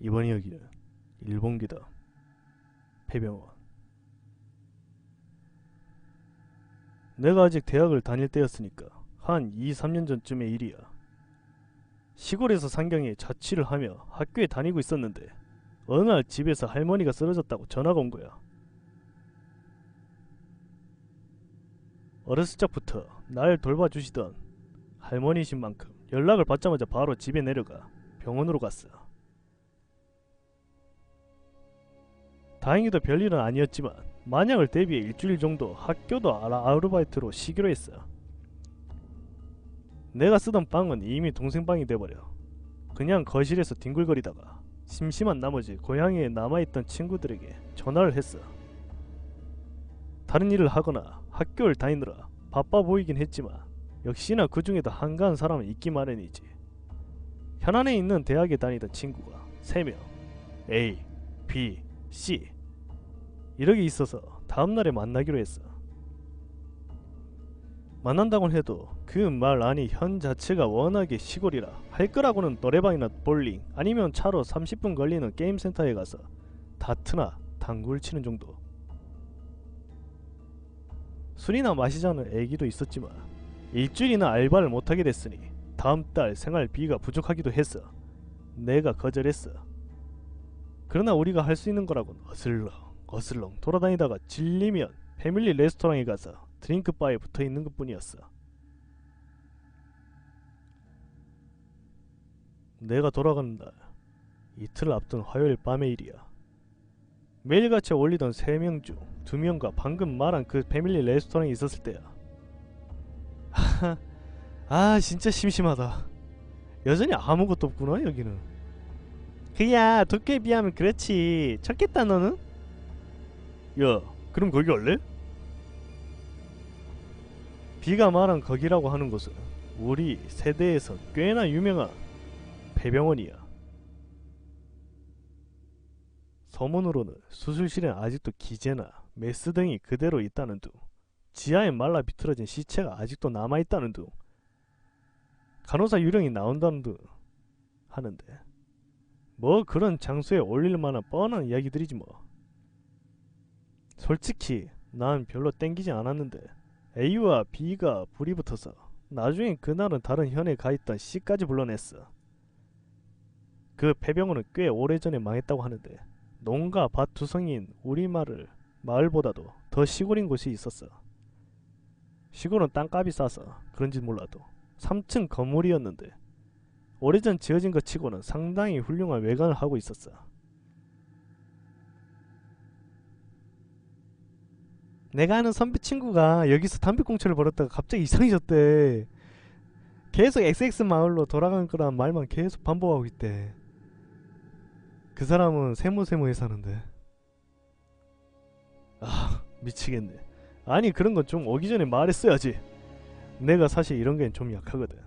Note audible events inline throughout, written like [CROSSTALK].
이번 이야기는 일본기다. 폐병원. 내가 아직 대학을 다닐 때였으니까 한 2, 3년 전쯤의 일이야. 시골에서 상경에 자취를 하며 학교에 다니고 있었는데 어느 날 집에서 할머니가 쓰러졌다고 전화가 온 거야. 어렸을 적부터 날 돌봐주시던 할머니신 만큼 연락을 받자마자 바로 집에 내려가 병원으로 갔어. 다행히도 별일은 아니었지만 만약을 대비해 일주일 정도 학교도 아라 아르바이트로 쉬기로 했어. 내가 쓰던 방은 이미 동생 방이 돼버려. 그냥 거실에서 뒹굴거리다가 심심한 나머지 고향에 남아있던 친구들에게 전화를 했어. 다른 일을 하거나 학교를 다니느라 바빠 보이긴 했지만 역시나 그 중에도 한가한 사람은 있기 마련이지. 현안에 있는 대학에 다니던 친구가 3명 A, B, C 이렇게 있어서 다음날에 만나기로 했어. 만난다곤 해도 그 말 안이 현 자체가 워낙에 시골이라 할 거라고는 노래방이나 볼링 아니면 차로 30분 걸리는 게임센터에 가서 다트나 당구를 치는 정도. 술이나 마시자는 애기도 있었지만 일주일이나 알바를 못하게 됐으니 다음 달 생활비가 부족하기도 했어. 내가 거절했어. 그러나 우리가 할 수 있는 거라곤 어슬렁 어슬렁 돌아다니다가 질리면 패밀리 레스토랑에 가서 드링크 바에 붙어 있는 것 뿐이었어. 내가 날 이틀 앞둔 화요일 밤의 일이야. 매일같이 올리던 세 명 중 두 명과 방금 말한 그 패밀리 레스토랑에 있었을 때야. [LAUGHS] 아 진짜 심심하다. 여전히 아무것도 없구나 여기는. 그야 도쿄에 비하면 그렇지. 쳤겠다 너는? 야 그럼 거기 갈래? 비가 말한 거기라고 하는 곳은 우리 세대에서 꽤나 유명한 폐병원이야. 소문으로는 수술실엔 아직도 기재나 메스 등이 그대로 있다는 둥, 지하에 말라 비틀어진 시체가 아직도 남아있다는 둥, 간호사 유령이 나온다는 둥 하는데 뭐 그런 장소에 올릴 만한 뻔한 이야기들이지 뭐. 솔직히 난 별로 땡기지 않았는데 A와 B가 불이 붙어서 나중에 그날은 다른 현에 가있던 C까지 불러냈어. 그 폐병원은 꽤 오래전에 망했다고 하는데 농가 밭 투성이인 우리 마을 마을보다도 더 시골인 곳이 있었어. 시골은 땅값이 싸서 그런지 몰라도 3층 건물이었는데 오래전 지어진 것 치고는 상당히 훌륭한 외관을 하고 있었어. 내가 아는 선배 친구가 여기서 담배꽁초를 벌었다가 갑자기 이상해졌대. 계속 XX 마을로 돌아간 거란 말만 계속 반복하고 있대. 그 사람은 세무세무에 사는데. 아 미치겠네. 아니 그런 건 좀 오기 전에 말했어야지. 내가 사실 이런 게 좀 약하거든.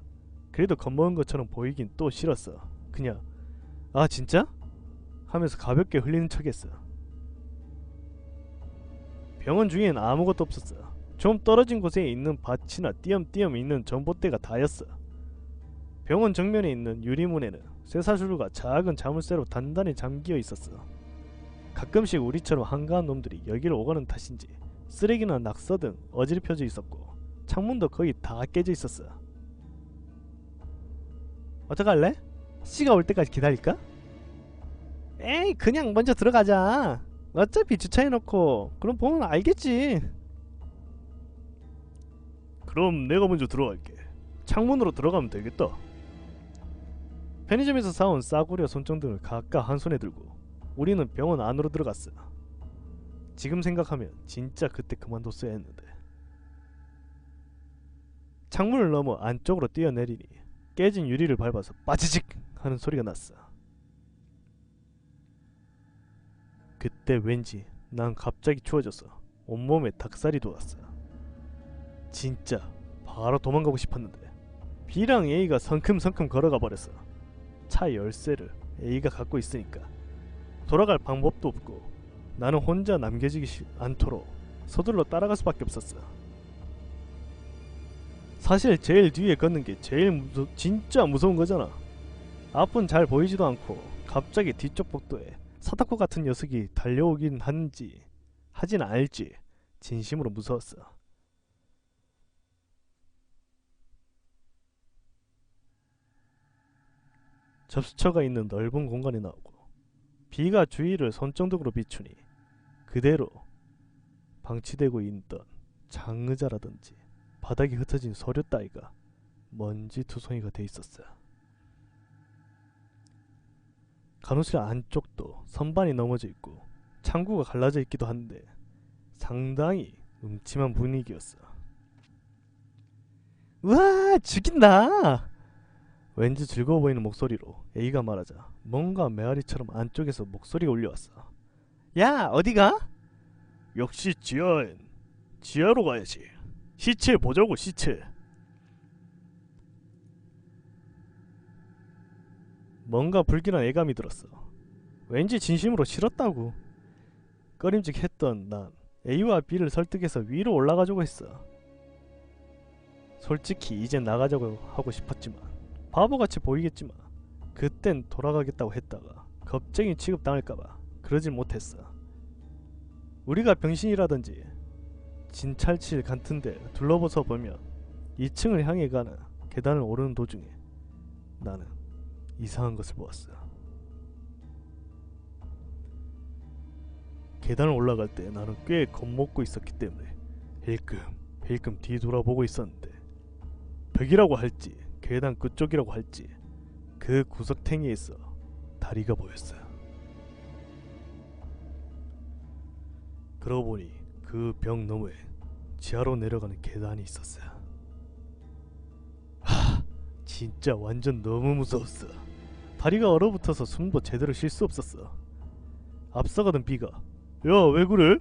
그래도 겁먹은 것처럼 보이긴 또 싫었어. 그냥 아 진짜? 하면서 가볍게 흘리는 척 했어. 병원 중엔 아무것도 없었어. 좀 떨어진 곳에 있는 밭이나 띄엄띄엄 있는 전봇대가 다였어. 병원 정면에 있는 유리문에는 쇠사슬과 작은 자물쇠로 단단히 잠겨 있었어. 가끔씩 우리처럼 한가한 놈들이 여기를 오가는 탓인지 쓰레기나 낙서 등 어지럽혀져 있었고 창문도 거의 다 깨져 있었어. 어떡할래? 씨가 올 때까지 기다릴까? 에이 그냥 먼저 들어가자. 어차피 주차해놓고 그럼 보면 알겠지. 그럼 내가 먼저 들어갈게. 창문으로 들어가면 되겠다. 편의점에서 사온 싸구려 손전등을 각각 한 손에 들고 우리는 병원 안으로 들어갔어. 지금 생각하면 진짜 그때 그만뒀어야 했는데. 창문을 넘어 안쪽으로 뛰어내리니 깨진 유리를 밟아서 빠지직 하는 소리가 났어. 그때 왠지 난 갑자기 추워져서 온몸에 닭살이 돋았어. 진짜 바로 도망가고 싶었는데 B랑 A가 성큼성큼 걸어가 버렸어. 차 열쇠를 A가 갖고 있으니까 돌아갈 방법도 없고 나는 혼자 남겨지기 시- 않도록 서둘러 따라갈 수밖에 없었어. 사실 제일 뒤에 걷는 게 제일 무서, 진짜 무서운 거잖아. 앞은 잘 보이지도 않고 갑자기 뒤쪽 복도에 사다코 같은 녀석이 달려오긴 하는지 하진 않을지 진심으로 무서웠어. 접수처가 있는 넓은 공간에 나오고 비가 주위를 손정독으로 비추니 그대로 방치되고 있던 장의자라든지 바닥에 흩어진 서류 따위가 먼지 투성이가 돼 있었어. 간호실 안쪽도 선반이 넘어져 있고 창구가 갈라져 있기도 한데 상당히 음침한 분위기였어. 우와 죽인다! 왠지 즐거워 보이는 목소리로 A가 말하자 뭔가 메아리처럼 안쪽에서 목소리가 울려왔어. 야 어디가? 역시 지하엔 지하로 가야지. 시체 보자고 시체. 뭔가 불길한 애감이 들었어. 왠지 진심으로 싫었다고. 꺼림직했던 난 A와 B를 설득해서 위로 올라가자고 했어. 솔직히 이제 나가자고 하고 싶었지만 바보같이 보이겠지만 그땐 돌아가겠다고 했다가 겁쟁이 취급당할까봐 그러질 못했어. 우리가 병신이라든지 진찰칠 같은데 둘러보서 보면 2층을 향해 가는 계단을 오르는 도중에 나는 이상한 것을 보았어. 계단을 올라갈 때 나는 꽤 겁먹고 있었기 때문에 힐끔 힐끔 뒤돌아보고 있었는데 벽이라고 할지 계단 끝쪽이라고 할지 그 구석탱이에서 다리가 보였어. 그러고 보니 그 벽 너머에 지하로 내려가는 계단이 있었어. 하, 진짜 완전 너무 무서웠어. 다리가 얼어붙어서 숨도 제대로 쉴 수 없었어. 앞서가던 비가 야 왜 그래?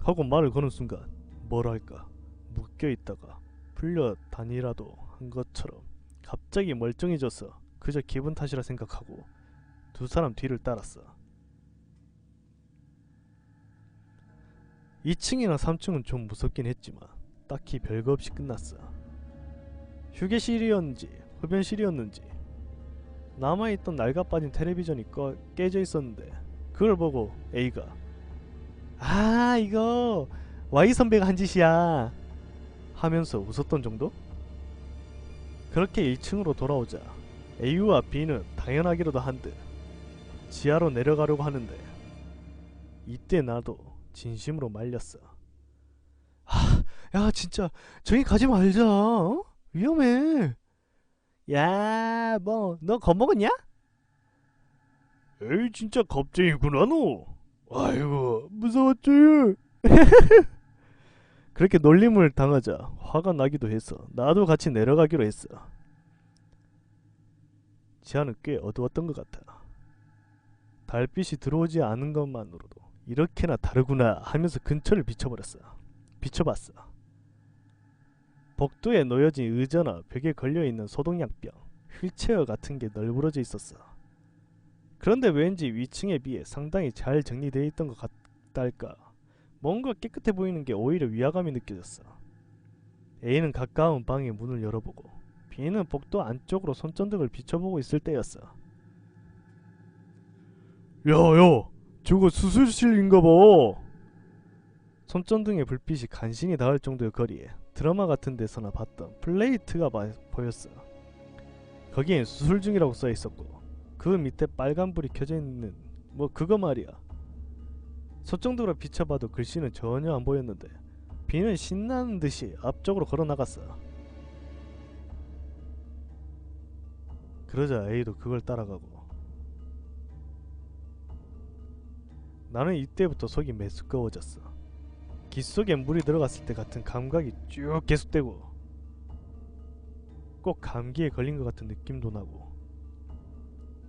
하고 말을 거는 순간 뭐랄까 묶여 있다가 풀려 다니라도 한 것처럼 갑자기 멀쩡해져서 그저 기분 탓이라 생각하고 두 사람 뒤를 따랐어. 2층이나 3층은 좀 무섭긴 했지만 딱히 별거 없이 끝났어. 휴게실이었는지 흡연실이었는지 남아있던 낡아빠진 텔레비전이 꺼, 깨져 있었는데 그걸 보고 A가 아 이거 Y 선배가 한 짓이야 하면서 웃었던 정도? 그렇게 1층으로 돌아오자 A와 B는 당연하기로도 한 듯 지하로 내려가려고 하는데 이때 나도 진심으로 말렸어. 아, 야 진짜 저기 가지 말자. 어? 위험해. 야, 뭐 너 겁먹었냐? 에이 진짜 겁쟁이구나 너. 아이고 무서웠지. [LAUGHS] 그렇게 놀림을 당하자 화가 나기도 해서 나도 같이 내려가기로 했어. 지하는 꽤 어두웠던 것 같아. 달빛이 들어오지 않은 것만으로도 이렇게나 다르구나 하면서 근처를 비춰버렸어. 비춰봤어. 복도에 놓여진 의자나 벽에 걸려있는 소독약병, 휠체어 같은 게 널브러져 있었어. 그런데 왠지 위층에 비해 상당히 잘 정리되어 있던 것 같달까. 뭔가 깨끗해 보이는 게 오히려 위화감이 느껴졌어. A는 가까운 방의 문을 열어보고 B는 복도 안쪽으로 손전등을 비춰보고 있을 때였어. 야야 저거 수술실인가 봐. 손전등의 불빛이 간신히 닿을 정도의 거리에 드라마 같은 데서나 봤던 플레이트가 마- 보였어. 거기엔 수술 중이라고 써 있었고 그 밑에 빨간 불이 켜져 있는 뭐 그거 말이야. 손정도로 비춰봐도 글씨는 전혀 안 보였는데 비는 신나는 듯이 앞쪽으로 걸어 나갔어. 그러자 A도 그걸 따라가고 나는 이때부터 속이 메스꺼워졌어. 귓속에 물이 들어갔을 때 같은 감각이 쭉 계속되고 꼭 감기에 걸린 것 같은 느낌도 나고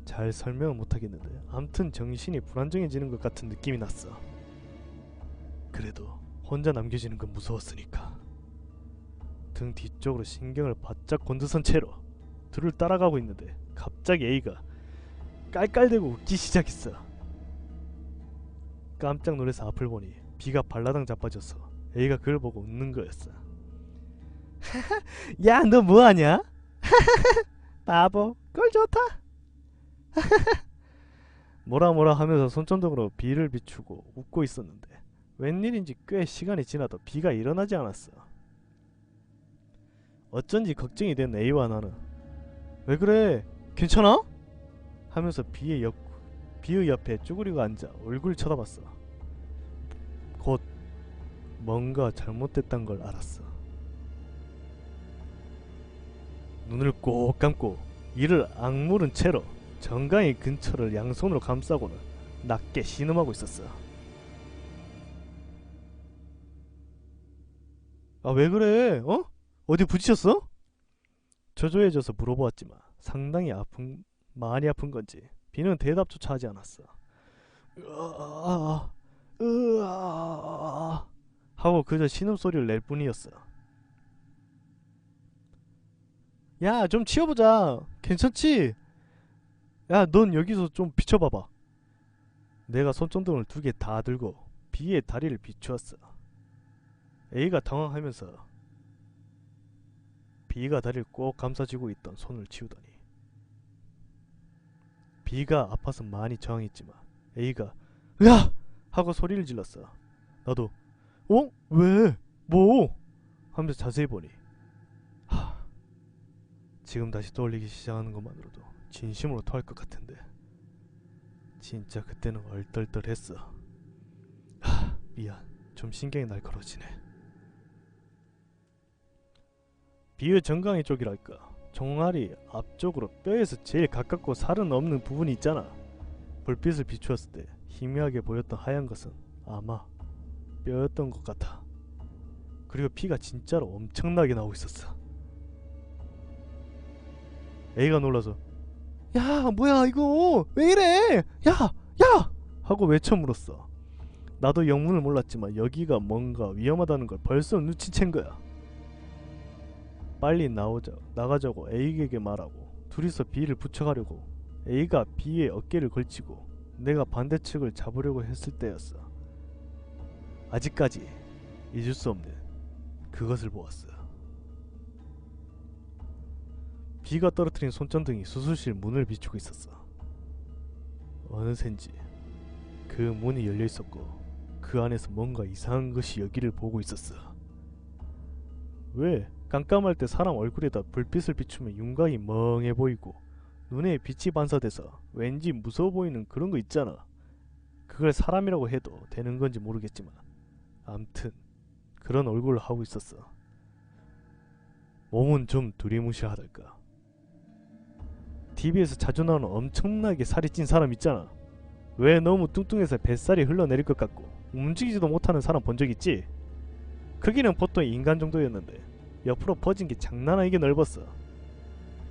잘 설명은 못하겠는데 암튼 정신이 불안정해지는 것 같은 느낌이 났어. 그래도 혼자 남겨지는 건 무서웠으니까 등 뒤쪽으로 신경을 바짝 곤두선 채로 둘을 따라가고 있는데 갑자기 A가 깔깔대고 웃기 시작했어. 깜짝 놀라서 앞을 보니 비가 발라당 자빠져서 A가 그걸 보고 웃는 거였어. [LAUGHS] 야, 너 뭐하냐? [LAUGHS] 바보, 꼴 좋다. [LAUGHS] 뭐라 뭐라 하면서 손전등으로 비를 비추고 웃고 있었는데 웬일인지 꽤 시간이 지나도 비가 일어나지 않았어. 어쩐지 걱정이 된 A와 나는 왜 그래? 괜찮아? 하면서 비의 옆 비의 옆에 쭈그리고 앉아 얼굴 쳐다봤어. 곧 뭔가 잘못됐단 걸 알았어. 눈을 꼭 감고 이를 악물은 채로 정강이 근처를 양손으로 감싸고는 낮게 신음하고 있었어. 아 왜 그래? 어? 어디 부딪혔어? 초조해져서 물어보았지만 상당히 아픈 많이 아픈 건지 비는 대답조차 하지 않았어. 으아, 으아, 하고 그저 신음소리를 낼 뿐이었어. 야, 좀 치워보자. 괜찮지? 야, 넌 여기서 좀 비춰봐봐. 내가 손전등을 두 개 다 들고 B의 다리를 비추었어. A가 당황하면서 B가 다리를 꼭 감싸쥐고 있던 손을 치우더니 B가 아파서 많이 저항했지만 A가 으아! 하고 소리를 질렀어. 나도 어? 왜? 뭐? 하면서 자세히 보니 하, 지금 다시 떠올리기 시작하는 것만으로도 진심으로 토할 것 같은데 진짜 그때는 얼떨떨했어. 하, 미안. 좀 신경이 날카로워지네. 비의 정강이 쪽이랄까. 종아리 앞쪽으로 뼈에서 제일 가깝고 살은 없는 부분이 있잖아. 불빛을 비추었을 때 희미하게 보였던 하얀 것은 아마 뼈였던 것 같아. 그리고 피가 진짜로 엄청나게 나오고 있었어. A가 놀라서 야 뭐야 이거 왜 이래 야 야! 하고 외쳐 물었어. 나도 영문을 몰랐지만 여기가 뭔가 위험하다는 걸 벌써 눈치챈 거야. 빨리 나오자 나가자고 A에게 말하고 둘이서 B를 붙여가려고 A가 B의 어깨를 걸치고 내가 반대측을 잡으려고 했을 때였어. 아직까지 잊을 수 없는 그것을 보았어. B가 떨어뜨린 손전등이 수술실 문을 비추고 있었어. 어느샌지 그 문이 열려 있었고 그 안에서 뭔가 이상한 것이 여기를 보고 있었어. 왜? 깜깜할 때 사람 얼굴에다 불빛을 비추면 윤곽이 멍해 보이고 눈에 빛이 반사돼서 왠지 무서워 보이는 그런 거 있잖아. 그걸 사람이라고 해도 되는 건지 모르겠지만 암튼 그런 얼굴을 하고 있었어. 몸은 좀 두리무시하달까. TV에서 자주 나오는 엄청나게 살이 찐 사람 있잖아. 왜 너무 뚱뚱해서 뱃살이 흘러내릴 것 같고 움직이지도 못하는 사람 본 적 있지? 크기는 보통 인간 정도였는데 옆으로 퍼진 게 장난 아니게 넓었어.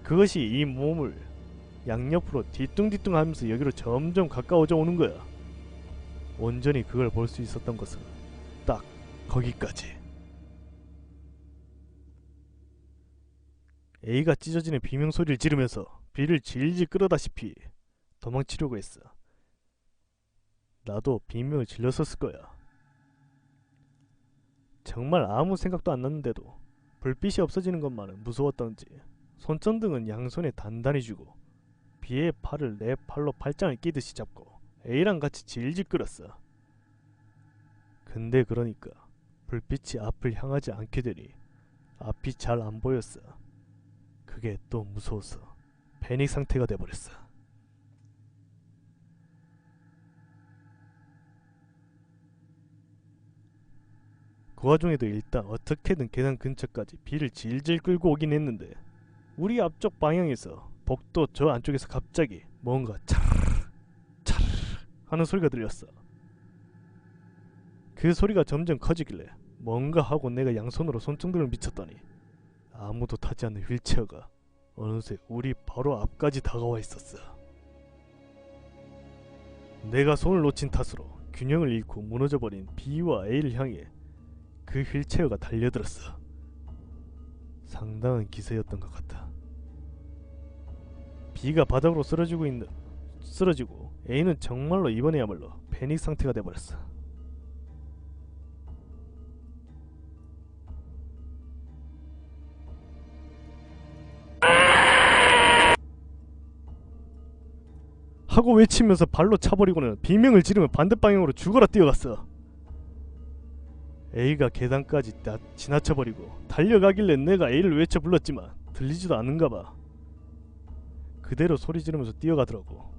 그것이 이 몸을 양옆으로 뒤뚱뒤뚱 하면서 여기로 점점 가까워져 오는 거야. 온전히 그걸 볼 수 있었던 것은 딱 거기까지. A가 찢어지는 비명 소리를 지르면서 비를 질질 끌어다시피 도망치려고 했어. 나도 비명을 질렀었을 거야. 정말 아무 생각도 안 났는데도 불빛이 없어지는 것만은 무서웠던지 손전등은 양손에 단단히 쥐고 비의 팔을 내 팔로 팔짱을 끼듯이 잡고 A랑 같이 질질 끌었어. 근데 그러니까 불빛이 앞을 향하지 않게 되니 앞이 잘 안 보였어. 그게 또 무서워서 패닉 상태가 돼버렸어. 그 와중에도 일단 어떻게든 계단 근처까지 비를 질질 끌고 오긴 했는데 우리 앞쪽 방향에서 복도 저 안쪽에서 갑자기 뭔가 차르르 차르르 하는 소리가 들렸어. 그 소리가 점점 커지길래 뭔가 하고 내가 양손으로 손등등을 미쳤더니 아무도 타지 않는 휠체어가 어느새 우리 바로 앞까지 다가와 있었어. 내가 손을 놓친 탓으로 균형을 잃고 무너져버린 B와 A를 향해 그 휠체어가 달려들었어. 상당한 기세였던 것 같아. B가 바닥으로 쓰러지고 있는 쓰러지고 A는 정말로 이번에야말로 패닉 상태가 돼버렸어. 하고 외치면서 발로 차버리고는 비명을 지르며 반대 방향으로 죽어라 뛰어갔어. A가 계단까지 나, 지나쳐버리고 달려가길래 내가 A를 외쳐 불렀지만 들리지도 않는가 봐. 그대로 소리 지르면서 뛰어가더라고.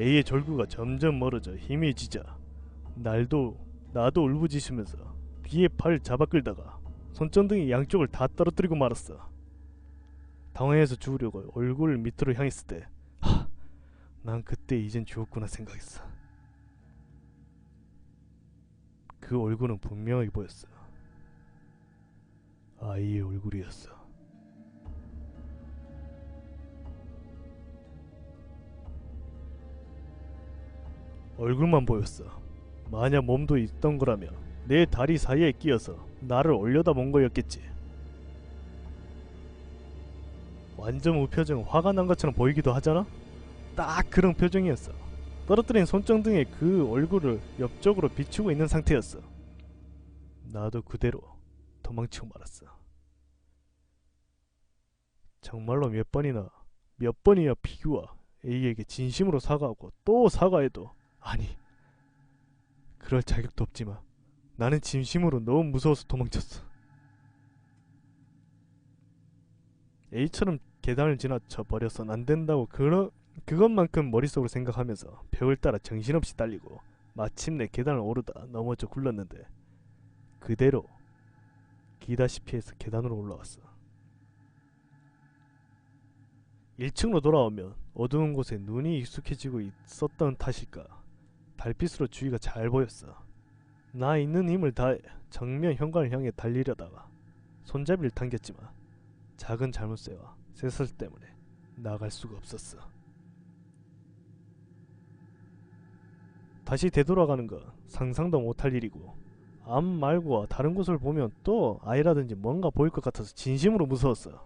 A의 절구가 점점 멀어져 힘이 지자 날도 나도 울부짖으면서 B의 팔을 잡아 끌다가 손전등이 양쪽을 다 떨어뜨리고 말았어. 당황해서 죽으려고 얼굴을 밑으로 향했을 때, 하, 난 그때 이젠 죽었구나 생각했어. 그 얼굴은 분명하게 보였어. 아이의 얼굴이었어. 얼굴만 보였어. 만약 몸도 있던 거라면 내 다리 사이에 끼어서 나를 올려다 본 거였겠지. 완전 우표정 화가 난 것처럼 보이기도 하잖아? 딱 그런 표정이었어. 떨어뜨린 손전등에 그 얼굴을 옆쪽으로 비추고 있는 상태였어. 나도 그대로 도망치고 말았어. 정말로 몇 번이나 몇 번이야 피규어 A에게 진심으로 사과하고 또 사과해도 아니 그럴 자격도 없지만 나는 진심으로 너무 무서워서 도망쳤어. A처럼 계단을 지나쳐 버려선 안 된다고 그러, 그것만큼 머릿속으로 생각하면서 벽을 따라 정신없이 달리고 마침내 계단을 오르다 넘어져 굴렀는데 그대로 기다시피 해서 계단으로 올라왔어. 1층으로 돌아오면 어두운 곳에 눈이 익숙해지고 있었던 탓일까 달빛으로 주위가 잘 보였어. 나 있는 힘을 다해 정면 현관을 향해 달리려다가 손잡이를 당겼지만 작은 잘못세와 쇠설 때문에 나갈 수가 없었어. 다시 되돌아가는 건 상상도 못할 일이고 암 말고 다른 곳을 보면 또 아이라든지 뭔가 보일 것 같아서 진심으로 무서웠어.